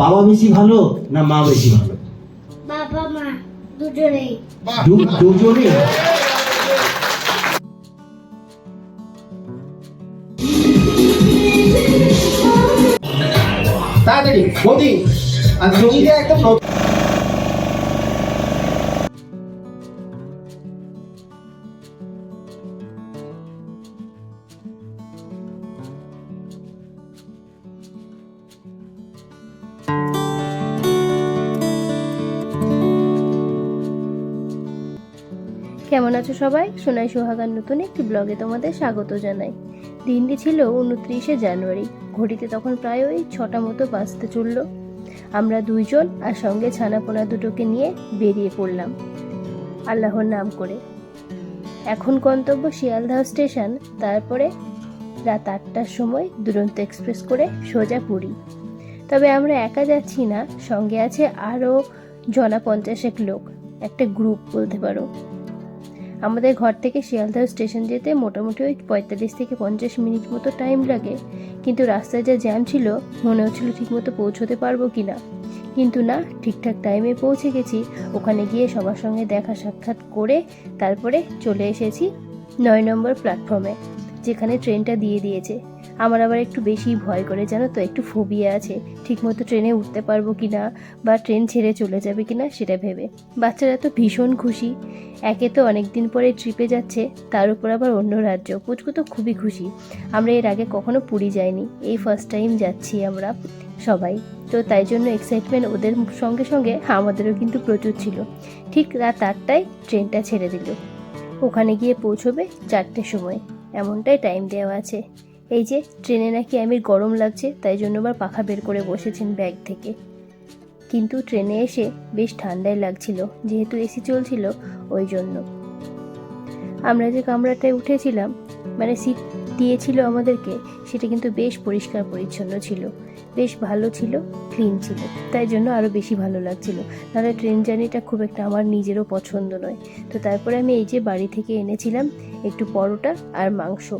বাবা বেশি ভালো না মা বেশি ভালো? বাবা মা দুজনেই। দু- দুজনেই? তাড়াতাড়ি বৌদি আর জমিতে একদম কেমন আছো সবাই? সোনাই সোহাগার নতুন একটি ব্লগে তোমাদের স্বাগত জানাই। দিনটি ছিল উনত্রিশে জানুয়ারি। ঘড়িতে তখন প্রায় ওই ছটা মতো বাজতে চলল। আমরা দুইজন আর সঙ্গে ছানাপোনা দুটোকে নিয়ে বেরিয়ে পড়লাম, আল্লাহর নাম করে। এখন গন্তব্য শিয়ালদহ স্টেশন। তারপরে রাত আটটার সময় দুরন্ত এক্সপ্রেস করে সোজা পুরী। তবে আমরা একা যাচ্ছি না, সঙ্গে আছে আরও জনা পঞ্চাশেক লোক। একটা গ্রুপ বলতে পারো। আমাদের ঘর থেকে শিয়ালদহ স্টেশন যেতে মোটামুটি ওই পঁয়তাল্লিশ থেকে পঞ্চাশ মিনিট মতো টাইম লাগে। কিন্তু রাস্তায় যা জ্যাম ছিল, মনে হচ্ছিল ঠিকমতো পৌঁছতে পারব কি না কিন্তু না, ঠিকঠাক টাইমে পৌঁছে গেছি। ওখানে গিয়ে সবার সঙ্গে দেখা সাক্ষাৎ করে তারপরে চলে এসেছি নয় নম্বর প্ল্যাটফর্মে যেখানে ট্রেনটা দিয়ে দিয়েছে। আমার আবার একটু বেশি ভয় করে, জানো তো? একটু ফোবিয়া আছে। ঠিকমতো ট্রেনে উঠতে পারব কি না বা ট্রেন ছেড়ে চলে যাবে কি না সেটা ভেবে। বাচ্চারা তো ভীষণ খুশি। একে তো অনেক দিন পরে ট্রিপে যাচ্ছে, তার উপর আবার অন্য রাজ্য। পুচকু তো খুবই খুশি। আমরা এর আগে কখনো পুরী যাইনি। এই ফার্স্ট টাইম যাচ্ছি আমরা সবাই। তো তাই জন্য এক্সাইটমেন্ট ওদের সঙ্গে সঙ্গে আমাদেরও কিন্তু প্রচুর ছিল। ঠিক রাত আটটায় ট্রেনটা ছেড়ে দিল। ওখানে গিয়ে পৌঁছবে চারটের সময়। এমনটাই টাইম দেওয়া আছে। এই যে, ট্রেনে নাকি আমি গরম লাগছে, তাই জন্য আবার পাখা বের করে বসেছেন ব্যাগ থেকে। কিন্তু ট্রেনে এসে বেশ ঠান্ডাই লাগছিল, যেহেতু এসি চলছিল ওই জন্য। আমরা যে কামরাটায় উঠেছিলাম মানে সিট দিয়েছিল আমাদেরকে, সেটা কিন্তু বেশ পরিষ্কার পরিচ্ছন্ন ছিল। বেশ ভালো ছিল, ক্লিন ছিল, তাই জন্য আরও বেশি ভালো লাগছিল। নাহলে ট্রেন জার্নিটা খুব একটা আমার নিজেরও পছন্দ নয়। তো তারপরে আমি এই যে বাড়ি থেকে এনেছিলাম একটু পরোটা আর মাংস।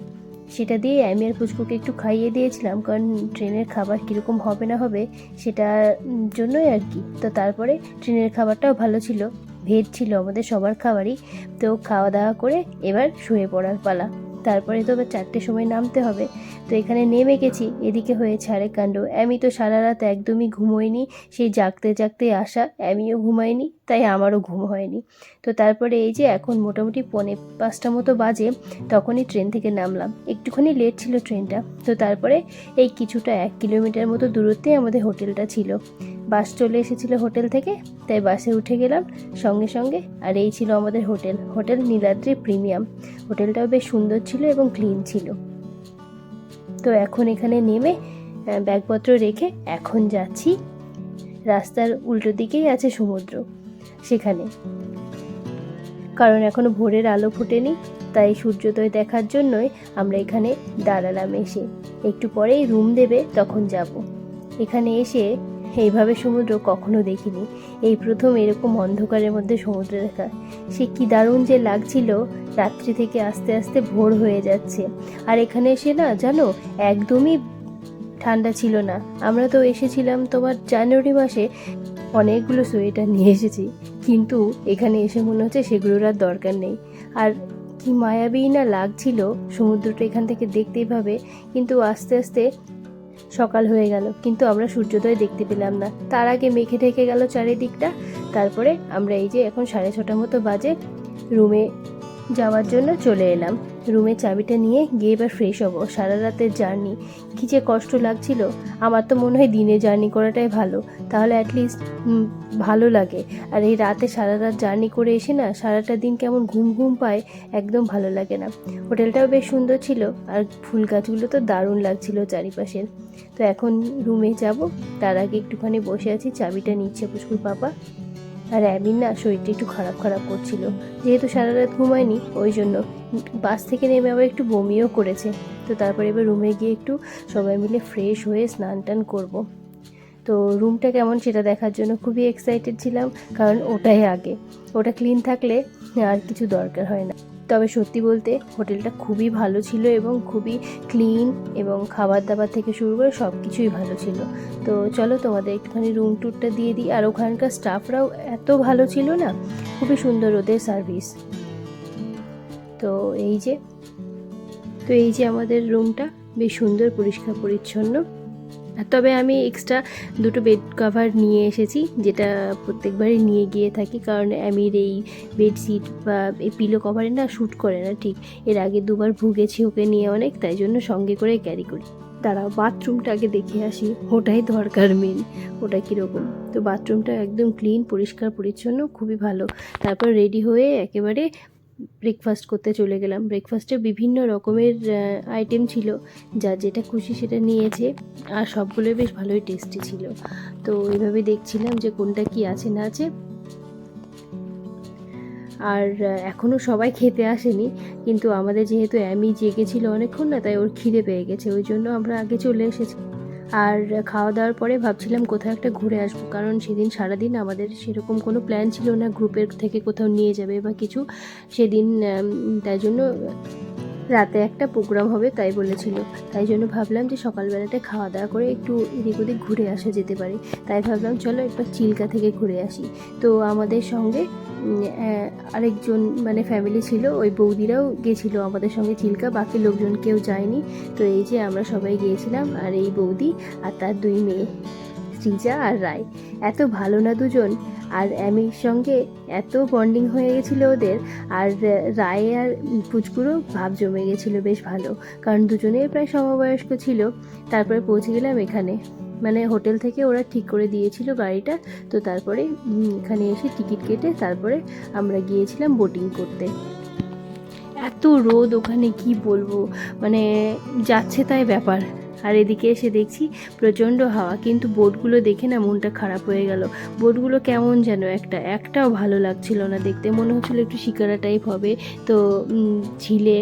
সেটা দিয়ে আমি আর পুচকুকে একটু খাইয়ে দিয়েছিলাম, কারণ ট্রেনের খাবার কীরকম হবে না হবে সেটার জন্যই আর কি। তো তারপরে ট্রেনের খাবারটাও ভালো ছিল ভেদ ছিল আমাদের সবার খাবারই। তো খাওয়া দাওয়া করে এবার শুয়ে পড়ার পালা। তারপরে তো এবার চারটের সময় নামতে হবে। তো এখানে নেমে গেছি, এদিকে হয়েছে আরেক কাণ্ড। আমি তো সারা রাত একদমই ঘুমোইনি সেই জাগতে জাগতে আসা আমিও ঘুমাইনি তাই আমারও ঘুম হয়নি। তো তারপরে এই যে এখন মোটামুটি পৌনে পাঁচটা মতো বাজে, তখনই ট্রেন থেকে নামলাম। একটুখানি লেট ছিল ট্রেনটা। তো তারপরে এই কিছুটা এক কিলোমিটার মতো দূরত্বে আমাদের হোটেলটা ছিল। বাস চলে এসেছিল হোটেল থেকে, তাই বাসে উঠে গেলাম সঙ্গে সঙ্গে, আর এই ছিল আমাদের হোটেল। Hotel Niladri premium. হোটেলটাও বেশ সুন্দর ছিল এবং ক্লিন ছিল। তো এখন এখানে নেমে ব্যাগপত্র রেখে এখন যাচ্ছি রাস্তার উল্টো দিকেই আছে সমুদ্র, সেখানে। কারণ এখনও ভোরের আলো ফোটেনি, তাই সূর্যোদয় দেখার জন্যই আমরা এখানে দাঁড়ালাম এসে। একটু পরেই রুম দেবে, তখন যাব। এখানে এসে এইভাবে সমুদ্র কখনো দেখিনি। এই প্রথম এরকম অন্ধকারের মধ্যে সমুদ্র দেখা। সে কি দারুণ যে লাগছিল রাত্রি থেকে আস্তে আস্তে ভোর হয়ে যাচ্ছে। আর এখানে এসে না, জানো, একদমই ঠান্ডা ছিল না। আমরা তো এসেছিলাম তোমার জানুয়ারি মাসে। অনেকগুলো সোয়েটার নিয়ে এসেছি। কিন্তু এখানে এসে মনে হচ্ছে সেগুলোর আর দরকার নেই। আর কি মায়াবী না লাগছিল সমুদ্রটা এখান থেকে দেখতেই পাবে কিন্তু আস্তে আস্তে সকাল হয়ে গেল, কিন্তু আমরা সূর্যোদয় দেখতে পেলাম না। তার আগে মেঘে ঢেকে গেল চারিদিকটা। তারপরে আমরা এই যে এখন সাড়ে ছটা মতো বাজে, রুমে যাওয়ার জন্য চলে এলাম। রুমে চাবিটা নিয়ে গিয়ে এবার ফ্রেশ হব। সারা রাতের জার্নি কী যে কষ্ট লাগছিল। আমার তো মনে হয় দিনে জার্নি করাটাই ভালো। তাহলে অ্যাটলিস্ট ভালো লাগে। আর এই রাতে সারা রাত জার্নি করে এসে না, সারাটা দিন কেমন ঘুম ঘুম পায়, একদম ভালো লাগে না। হোটেলটাও বেশ সুন্দর ছিল। আর ফুল গাছগুলো তো দারুণ লাগছিল চারিপাশের। তো এখন রুমে যাব। তার আগে একটুখানি বসে আছি। চাবিটা নিচ্ছে পুষ্কুর পাপা। আর অ্যামিন না শরীরটা একটু খারাপ খারাপ করছিল। যেহেতু সারা রাত ঘুমায়নি, ওই জন্য বাস থেকে নেমে আবার একটু বমিও করেছে। তো তারপরে এবার রুমে গিয়ে একটু সবাই মিলে ফ্রেশ হয়ে স্নান টান করব। তো রুমটা কেমন সেটা দেখার জন্য খুবই এক্সাইটেড ছিলাম, কারণ ওটাই আগে। ওটা ক্লিন থাকলে আর কিছু দরকার হয় না। তবে সত্যি বলতে হোটেলটা খুবই ভালো ছিল এবং খুবই ক্লিন এবং খাবার দাবার থেকে শুরু করে সব কিছুই ভালো ছিল। তো চলো তোমাদের একটুখানি রুম ট্যুরটা দিয়ে দিই। আর ওখানকার স্টাফরাও এত ভালো ছিল না, খুবই সুন্দর ওদের সার্ভিস তো এই যে, তো এই যে আমাদের রুমটা বেশ সুন্দর, পরিষ্কার, পরিচ্ছন্ন। তবে আমি এক্সট্রা দুটো বেড কভার নিয়ে এসেছি, যেটা প্রত্যেকবারই নিয়ে গিয়ে থাকি, কারণ আমির এই বেডশিট বা এই পিলো কভারে না শ্যুট করে না, ঠিক। এর আগে দুবার ভুগেছি ওকে নিয়ে অনেক, তাই জন্য সঙ্গে করে ক্যারি করি। দাঁড়াও বাথরুমটা আগে দেখে আসি, ওটাই দরকার মেন ওটা কীরকম? তো বাথরুমটা একদম ক্লিন পরিষ্কার, পরিচ্ছন্ন, খুবই ভালো। তারপর রেডি হয়ে একেবারে ব্রেকফাস্ট করতে চলে গেলাম। ব্রেকফাস্টে বিভিন্ন রকমের আইটেম ছিল। যা যেটা খুশি সেটা নিয়েছে। আর সবগুলোই বেশ ভালোই টেস্টি ছিল। তো এইভাবে দেখছিলাম যে কোনটা কি আছে, না আছে। আর এখনও সবাই খেতে আসেনি। কিন্তু আমাদের যেহেতু অ্যামি জেগেছিল অনেকক্ষণ না, তাই ওর খিদে পেয়ে গেছে। ওই জন্য আমরা আগে চলে এসেছি। আর খাওয়া দাওয়ার পরে ভাবছিলাম কোথাও একটা ঘুরে আসব, কারণ সেদিন সারাদিন আমাদের সেরকম কোনো প্ল্যান ছিল না গ্রুপের থেকে কোথাও নিয়ে যাবে বা কিছু। সেদিন তাই জন্য রাতে একটা প্রোগ্রাম হবে, তাই বলেছিল। তাই জন্য ভাবলাম যে সকালবেলাটা খাওয়া দাওয়া করে একটু এদিক ওদিক ঘুরে আসা যেতে পারে। তাই ভাবলাম, চলো একবার চিল্কা থেকে ঘুরে আসি। তো আমাদের সঙ্গে আরেকজন মানে ফ্যামিলি ছিল, ওই বৌদিরাও গেছিল আমাদের সঙ্গে চিল্কা, বাকি লোকজন কেউ যায়নি। তো এই যে আমরা সবাই গিয়েছিলাম, আর এই বৌদি আর তার দুই মেয়ে, শ্রীজা আর রায়। এত ভালো না দুজন? আর অ্যামির সঙ্গে এত বন্ডিং হয়ে গেছিল ওদের, আর রায় আর পুচকুরও ভাব জমে গেছিল বেশ ভালো। কারণ দুজনেই প্রায় সমবয়স্ক ছিল। তারপরে পৌঁছে গেলাম এখানে। মানে হোটেল থেকে ওরা ঠিক করে দিয়েছিল গাড়িটা। তো তারপরে এখানে এসে টিকিট কেটে তারপরে আমরা গিয়েছিলাম বোটিং করতে। এত রোদ ওখানে, কি বলব? মানে যাচ্ছে তাই ব্যাপার। আর এদিকে এসে দেখছি প্রচণ্ড হাওয়া, কিন্তু বোটগুলো দেখে না মনটা খারাপ হয়ে গেল। বোটগুলো কেমন যেন একটা, একটাও ভালো লাগছিল না দেখতে। মনে হচ্ছিল একটু শিকারা টাইপ হবে, তো ঝিলে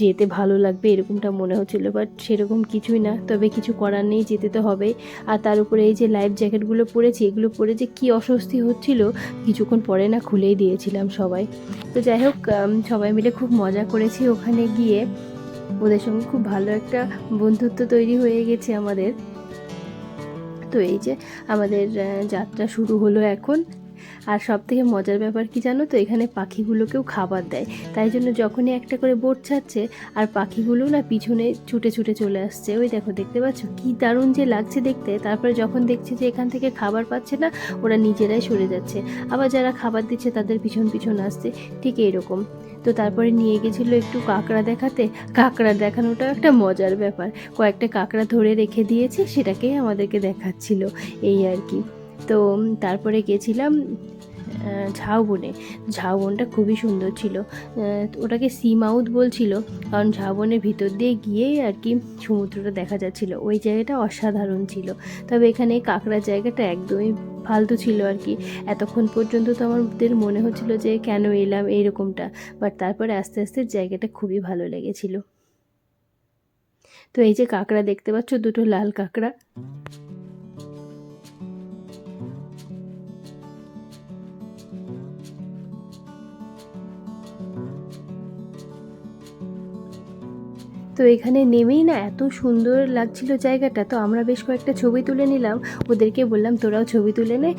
যেতে ভালো লাগবে এরকমটা মনে হচ্ছিল বাট সেরকম কিছুই না। তবে কিছু করার নেই, যেতে তো হবেই আর তার উপরে এই যে লাইফ জ্যাকেটগুলো পরেছি, এগুলো পরে যে কী অস্বস্তি হচ্ছিল, কিছুক্ষণ পরে না খুলেই দিয়েছিলাম সবাই। তো যাই হোক সবাই মিলে খুব মজা করেছি ওখানে গিয়ে। ওদের সঙ্গে খুব ভালো একটা বন্ধুত্ব তৈরি হয়ে গেছে আমাদের। তো এই যে আমাদের যাত্রা শুরু হলো এখন। আর সব থেকে মজার ব্যাপার কি জানো তো, এখানে পাখিগুলোকেও খাবার দেয়। তাই জন্য যখনই একটা করে বোট ছাড়ছে আর পাখিগুলো না পিছনে ছুটে ছুটে চলে আসছে। ওই দেখো, দেখতে পাচ্ছ? কি দারুণ যে লাগছে দেখতে। তারপরে যখন দেখছে যে এখান থেকে খাবার পাচ্ছে না, ওরা নিজেরাই সরে যাচ্ছে। আবার যারা খাবার দিচ্ছে, তাদের পিছন পিছন আসছে। ঠিক এইরকম। তো তারপরে নিয়ে গেছিল একটু কাঁকড়া দেখাতে। কাঁকড়া দেখানোটাও একটা মজার ব্যাপার। কয়েকটা কাঁকড়া ধরে রেখে দিয়েছে, সেটাকেই আমাদেরকে দেখাচ্ছিল। এই আর কি। তো তারপরে গেছিলাম ঝাউবনে। ঝাউবনটা খুবই সুন্দর ছিল। ওটাকে সি মাউথ বলছিল, কারণ ঝাউবনের ভিতর দিয়ে গিয়েই আর কি সমুদ্রটা দেখা যাচ্ছিল। ওই জায়গাটা অসাধারণ ছিল। তবে এখানে কাঁকড়ার জায়গাটা একদমই ফালতু ছিল আর কি। এতক্ষণ পর্যন্ত তো আমাদের মনে হচ্ছিল যে, কেন এলাম এইরকমটা? বাট তারপরে আস্তে আস্তে জায়গাটা খুবই ভালো লেগেছিল। তো এই যে কাঁকড়া দেখতে পাচ্ছ, দুটো লাল কাঁকড়া। তো এখানে নেমেই না এত সুন্দর লাগছিল জায়গাটা। তো আমরা বেশ কয়েকটা ছবি তুলে নিলাম। ওদেরকে বললাম, তোরাও ছবি তুলে নে।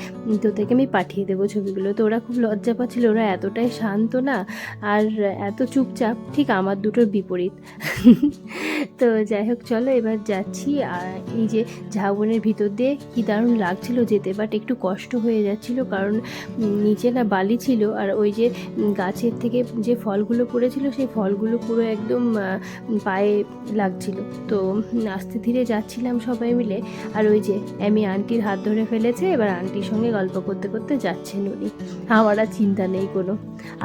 তোদেরকে আমি পাঠিয়ে দেবো ছবিগুলো। তো ওরা খুব লজ্জা পাচ্ছিল। ওরা এতটাই শান্ত না, আর এত চুপচাপ, ঠিক আমার দুটোর বিপরীত। তো যাই হোক চলো এবার যাচ্ছি। আর এই যে ঝাউবনের ভিতর দিয়ে কি দারুণ লাগছিল যেতে বাট একটু কষ্ট হয়ে যাচ্ছিল কারণ নিচে না বালি ছিল। আর ওই যে গাছের থেকে যে ফলগুলো পড়েছিল, সেই ফলগুলো পুরো একদম পায়ে লাগছিল। তো আস্তে ধীরে যাচ্ছিলাম সবাই মিলে। আর ওই যে আমি আন্টির হাত ধরে ফেলেছে, এবার আন্টির সঙ্গে গল্প করতে করতে যাচ্ছেন উনি। আমার আর চিন্তা নেই কোনো।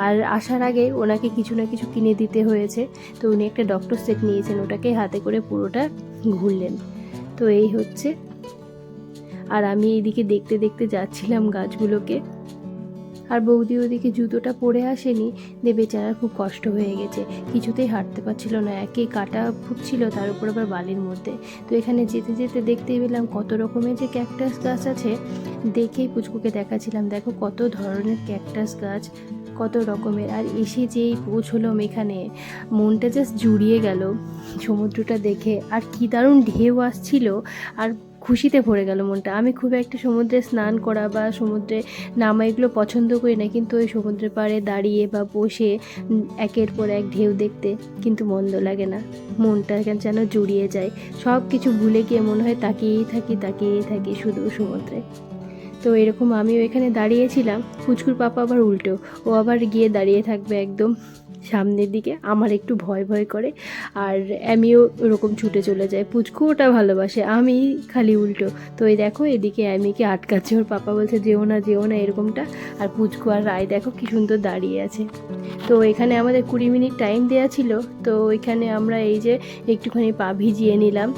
আর আসার আগে ওনাকে কিছু না কিছু কিনে দিতে হয়েছে। তো উনি একটা ডক্টর সেট নিয়েছেন, ওটাকে হাতে করে পুরোটা ঘুরলেন। তো এই হচ্ছে। আর আমি এইদিকে দেখতে দেখতে যাচ্ছিলাম গাছগুলোকে। আর বৌদি ওদিকে জুতোটা পরে আসেনি। দিয়ে বেচারার খুব কষ্ট হয়ে গেছে। কিছুতেই হাঁটতে পারছিল না। একে কাটা ফুটছিল, তার উপর আবার বালির মধ্যে। তো এখানে যেতে যেতে দেখতে পেলাম কত রকমের যে ক্যাকটাস গাছ আছে। দেখেই পুচকুকে দেখাচ্ছিলাম। দেখো কত ধরনের ক্যাকটাস গাছ। কত রকমের। আর এসে যেই পৌঁছলাম এখানে, মনটা জাস্ট জুড়িয়ে গেল সমুদ্রটা দেখে। আর কি দারুণ ঢেউ আসছিল, আর খুশিতে ভরে গেল মনটা। আমি খুব একটা সমুদ্রে স্নান করা বা সমুদ্রে নামা এগুলো পছন্দ করি না, কিন্তু ওই সমুদ্রের পাড়ে দাঁড়িয়ে বা বসে একের পর এক ঢেউ দেখতে কিন্তু মন্দ লাগে না। মনটা যেন জুড়িয়ে যায়। সব কিছু ভুলে গিয়ে মনে হয় তাকিয়েই থাকি তাকিয়েই থাকি শুধু সমুদ্রে। তো এরকম আমিও এখানে দাঁড়িয়েছিলাম। পুচকুর পাপা আবার উল্টো। ও আবার গিয়ে দাঁড়িয়ে থাকবে একদম সামনের দিকে। আমার একটু ভয় ভয় করে আর আমিও ওরকম ছুটে চলে যায় পুচকু ওটা ভালোবাসে, আমি খালি উল্টো। তো এই দেখো, এদিকে আমিকে আটকাচ্ছে। ওর পাপা বলছে, যেও না যেও না, এরকমটা। আর পুচকু আর রায় দেখো কি সুন্দর দাঁড়িয়ে আছে। তো এখানে আমাদের কুড়ি মিনিট টাইম দেওয়া ছিল। তো এখানে আমরা এই যে একটুখানি পা ভিজিয়ে নিলাম।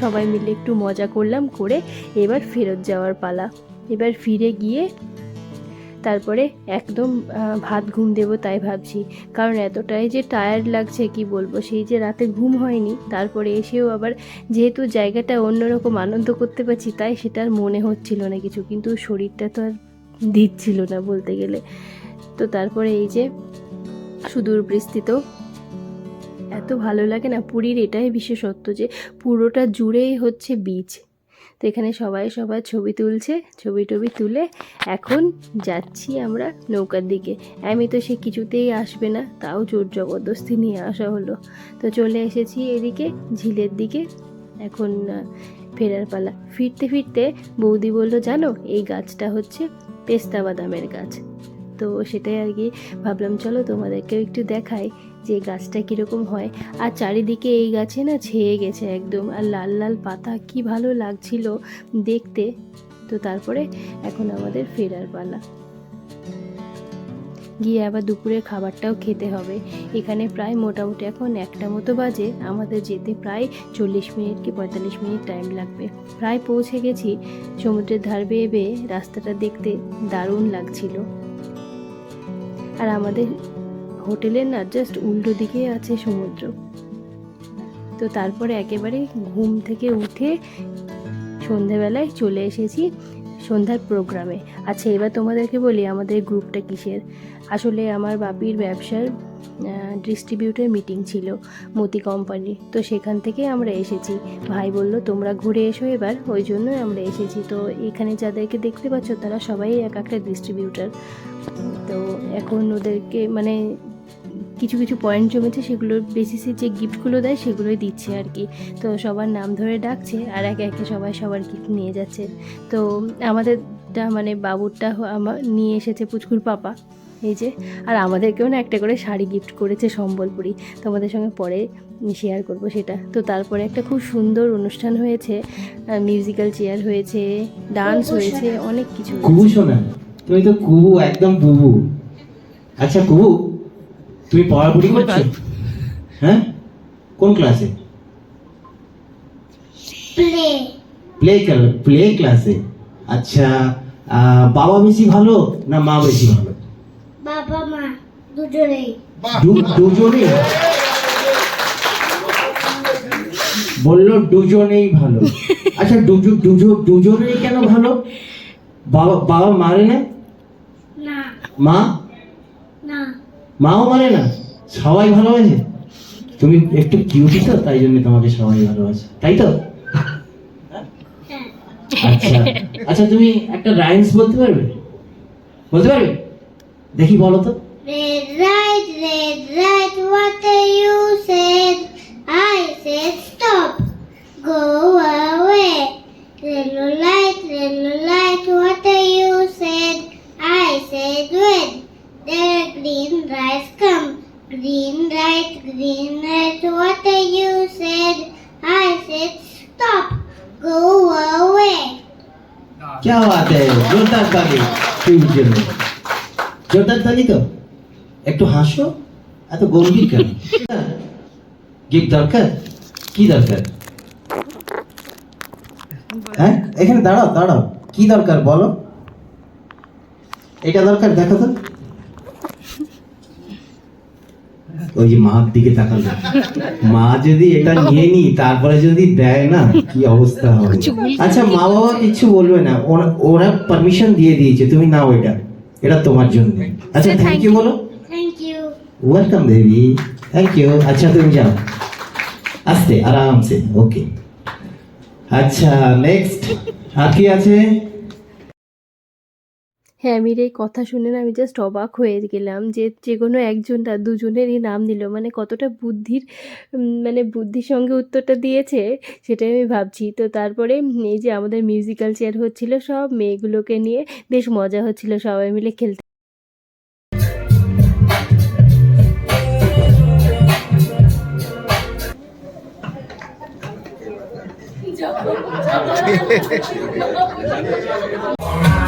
সবাই মিলে একটু মজা করলাম, করে এবার ফেরত যাওয়ার পালা। এবার ফিরে গিয়ে তারপরে একদম ভাত ঘুম দেবো তাই ভাবছি। কারণ এতটাই যে টায়ার্ড লাগছে, কি বলব? সেই যে রাতে ঘুম হয়নি, তারপরে এসেও আবার যেহেতু জায়গাটা অন্যরকম আনন্দ করতে পারছি, তাই সেটা আর মনে হচ্ছিল না কিছু। কিন্তু শরীরটা তো আর দিচ্ছিল না বলতে গেলে। তো তারপরে এই যে সুদূর বিস্তৃত এত ভালো লাগে না, পুরীর এটাই বিশেষত্ব যে পুরোটা জুড়েই হচ্ছে বীচ তো এখানে সবাই সবার ছবি তুলছে, ছবি টবি তুলে এখন যাচ্ছি আমরা নৌকার দিকে। আমি তো সে কিছুতেই আসবে না, তাও জোর জবরদস্তি নিয়ে আসা হলো। তো চলে এসেছি এদিকে, ঝিলের দিকে। এখন ফেরার পালা। ফিরতে ফিরতে বৌদি বলল, জানো, এই গাছটা হচ্ছে পেস্তা বাদামের গাছ। তো সেটাই আর কি ভাবলাম, চলো তোমাদেরকেও একটু দেখাই। যে গাছটা কীরকম হয়। আর চারিদিকে এই গাছে না ছেয়ে গেছে একদম। আর লাল লাল পাতা কি ভালো লাগছিল দেখতে। তো তারপরে এখন আমাদের ফেরার পালা। গিয়ে আবার দুপুরে খাবারটাও খেতে হবে। এখানে প্রায় মোটামুটি এখন একটা মতো বাজে। আমাদের যেতে প্রায় চল্লিশ মিনিট কি পঁয়তাল্লিশ মিনিট টাইম লাগবে। প্রায় পৌঁছে গেছি। সমুদ্রের ধার বেয়ে বেয়ে রাস্তাটা দেখতে দারুণ লাগছিল। আর আমাদের হোটেলের না জাস্ট উল্টো দিকে আছে সমুদ্র। তো তারপরে একেবারে ঘুম থেকে উঠে সন্ধেবেলায় চলে এসেছি সন্ধ্যার প্রোগ্রামে আচ্ছা এবার তোমাদেরকে বলি আমাদের গ্রুপটা কিসের? আসলে আমার বাপির ব্যবসার ডিস্ট্রিবিউটার মিটিং ছিল মতি কোম্পানি তো সেখান থেকে আমরা এসেছি। ভাই বলল, তোমরা ঘুরে এসো এবার। ওই জন্যই আমরা এসেছি। তো এখানে যাদেরকে দেখতে পাচ্ছ, তারা সবাই এক একটা ডিস্ট্রিবিউটার তো এখন ওদেরকে মানে কিছু কিছু পয়েন্ট জমেছে সেগুলোর বেসিসে যে গিফটগুলো দেয় সেগুলোই দিচ্ছে আর কি। তো সবার নাম ধরে ডাকছে আর একে একে সবাই সবার গিফট নিয়ে যাচ্ছে। তো আমাদেরটা মানে বাবুরটা আমার নিয়ে এসেছে পুচকুর পাপা এই যে। আর আমাদেরকেও না একটা করে শাড়ি গিফট করেছে সম্বলপুরি। তোমাদের সঙ্গে পরে শেয়ার করব সেটা। তো তারপরে একটা খুব সুন্দর অনুষ্ঠান হয়েছে মিউজিক্যাল চেয়ার হয়েছে ডান্স হয়েছে অনেক কিছু। কুবু শোনা? তুমি তো কুবু একদম বুবু। আচ্ছা কুবু তুমি পড়াপড়ি করছ? হ্যাঁ? কোন ক্লাসে প্লে প্লে প্লে ক্লাসে আচ্ছা বাবা বেশি ভালো না মা বেশি ভালো? বাবা মা দুজনেই। দুজনেই? বলল দুজনেই ভালো। আচ্ছা দুজো দুজো দুজনেই কেন ভালো? বাবা বাবা মারে না? না। মা? মাও মানে না সবাই ভালোবাসে। তুমি একটু কিউটি তো তাই জন্য তোমাকে সবাই ভালোবাসে। তাই তো? আচ্ছা আচ্ছা তুমি একটা রাইমস বলতে পারবে? বলতে পারবে? দেখি বলো তো। Red right, red right, what you তালি তো একটু হাসো এত গম্ভীর কেন? গিফট দরকার? কি দরকার? হ্যাঁ এখানে দাঁড়াও দাঁড়াও কি দরকার বলো? এটা দরকার দেখো তো। ওই যে মার দিকে তাকাল মা যদি এটা নিয়ে নি তারপরে যদি দেয় না কি অবস্থা হবে? আচ্ছা মা বাবা কিছু বলবে না ওরা পারমিশন দিয়ে দিয়েছে তুমি নাও এটা। এটা তোমার জন্য। আচ্ছা থ্যাংক ইউ বলো। ওয়েলকাম বেবি থ্যাংক ইউ আচ্ছা তুমি যাও। আস্তে আরামসে। ওকে আচ্ছা নেক্সট আর কি আছে? হ্যাঁ আমির এই কথা শুনে না আমি জাস্ট অবাক হয়ে গেলাম যে যে কোনো একজন একজনটা দুজনেরই নাম দিল মানে কতটা বুদ্ধির মানে বুদ্ধির সঙ্গে উত্তরটা দিয়েছে সেটাই আমি ভাবছি। তো তারপরে এই যে আমাদের মিউজিক্যাল চেয়ার হচ্ছিল সব, মেয়েগুলোকে নিয়ে বেশ মজা হচ্ছিল সবাই মিলে খেলতে।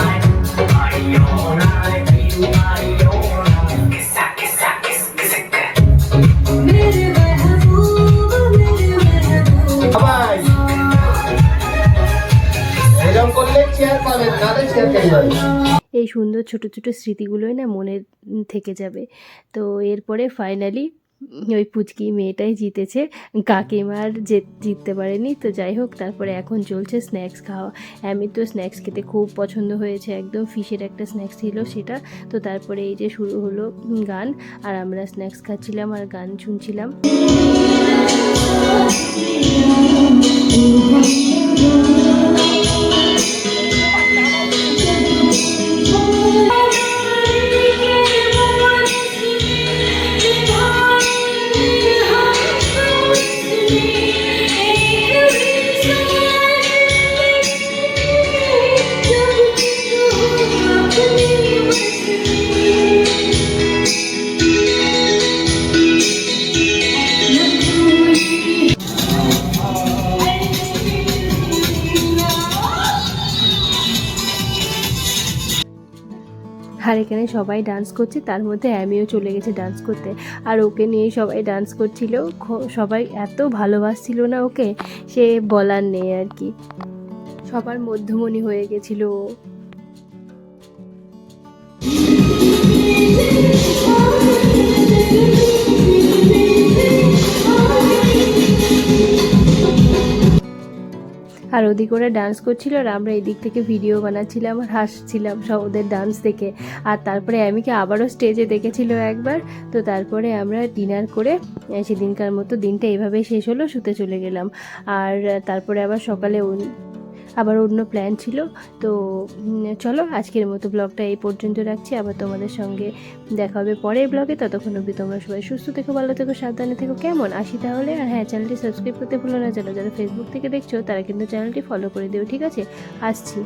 এই সুন্দর ছোট ছোট স্মৃতিগুলোই না মনে থেকে যাবে। তো এরপরে ফাইনালি ওই পুচকি মেয়েটাই জিতেছে। কাকিমার যে জিততে পারেনি তো যাই হোক তারপরে এখন চলছে স্ন্যাক্স খাওয়া। আমি তো স্ন্যাক্স খেতে খুব পছন্দ হয়েছে একদম ফিশের একটা স্ন্যাক্স ছিল সেটা। তো তারপরে এই যে শুরু হলো গান আর আমরা স্ন্যাক্স খাচ্ছিলাম আর গান শুনছিলাম। আর এখানে সবাই ডান্স করছে, তার মধ্যে আমিও চলে গেছে ডান্স করতে। আর ওকে নিয়ে সবাই ডান্স করছিল সবাই এত ভালোবাসছিল না ওকে, সে বলার নেই আর কি। সবার মধ্যমণি হয়ে গেছিল ও। আর ওদিক ওরা ডান্স করছিল আর আমরা এদিক থেকে ভিডিও বানাচ্ছিলাম আর হাসছিলাম সব ওদের ডান্স দেখে। আর তারপরে আমিকে আবারও স্টেজে দেখেছিল একবার। তো তারপরে আমরা ডিনার করে সেদিনকার মতো দিনটা এভাবেই শেষ হলো, শুতে চলে গেলাম। আর তারপরে আবার সকালে আবার অন্য প্ল্যান ছিল। তো চলো আজকের মতো ব্লগটা এই পর্যন্ত রাখছি। আবার তোমাদের সঙ্গে দেখা হবে পরের ব্লগে ততক্ষণ অবধি তোমরা সবাই সুস্থ থেকো, ভালো থেকো, সাবধানে থেকো। কেমন? আসি তাহলে? আর হ্যাঁ চ্যানেলটি সাবস্ক্রাইব করতে ভুলো না যেন। যারা ফেসবুক থেকে দেখছ, তারা কিন্তু চ্যানেলটি ফলো করে দিও, ঠিক আছে? আসছি।